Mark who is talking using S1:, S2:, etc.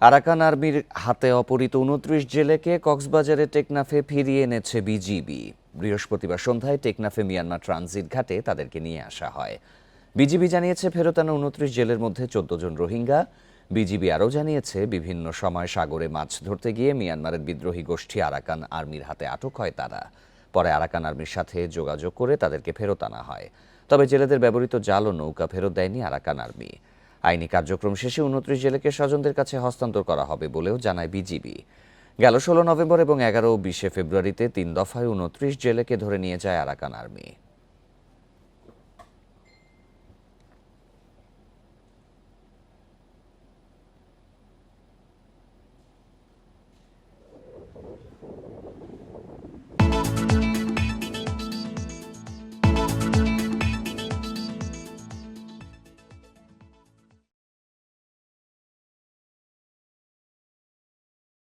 S1: Arakan আর্মির হাতে অপহৃত উনত্রিশ জেলেকে কক্সবাজারে টেকনাফে ফিরিয়ে এনেছে বিজিবি। বৃহস্পতিবার সন্ধ্যায় টেকনাফে মিয়ানমার ট্রানজিট ঘাটে তাদেরকে নিয়ে আসা হয়। বিজিবি জানিয়েছে, ফেরত আনা উনত্রিশ জেলের মধ্যে চোদ্দ জন রোহিঙ্গা। বিজিবি আরও জানিয়েছে, বিভিন্ন সময় সাগরে মাছ ধরতে গিয়ে মিয়ানমারের বিদ্রোহী গোষ্ঠী আরাকান আর্মির হাতে আটক হয় তারা। পরে আরাকান আর্মির সাথে যোগাযোগ করে তাদেরকে ফেরত আনা হয়। তবে জেলেদের ব্যবহৃত জাল ও নৌকা ফেরত দেয়নি আরাকান আর্মি। আইনি কার্যক্রম শেষে উনত্রিশ জেলেকে স্বজনদের কাছে হস্তান্তর করা হবে বলেও জানায় বিজিবি। গেল ষোলো নভেম্বর এবং এগারো ও বিশে ফেব্রুয়ারিতে তিন দফায় উনত্রিশ জেলেকে ধরে নিয়ে যায় আরাকান আর্মি।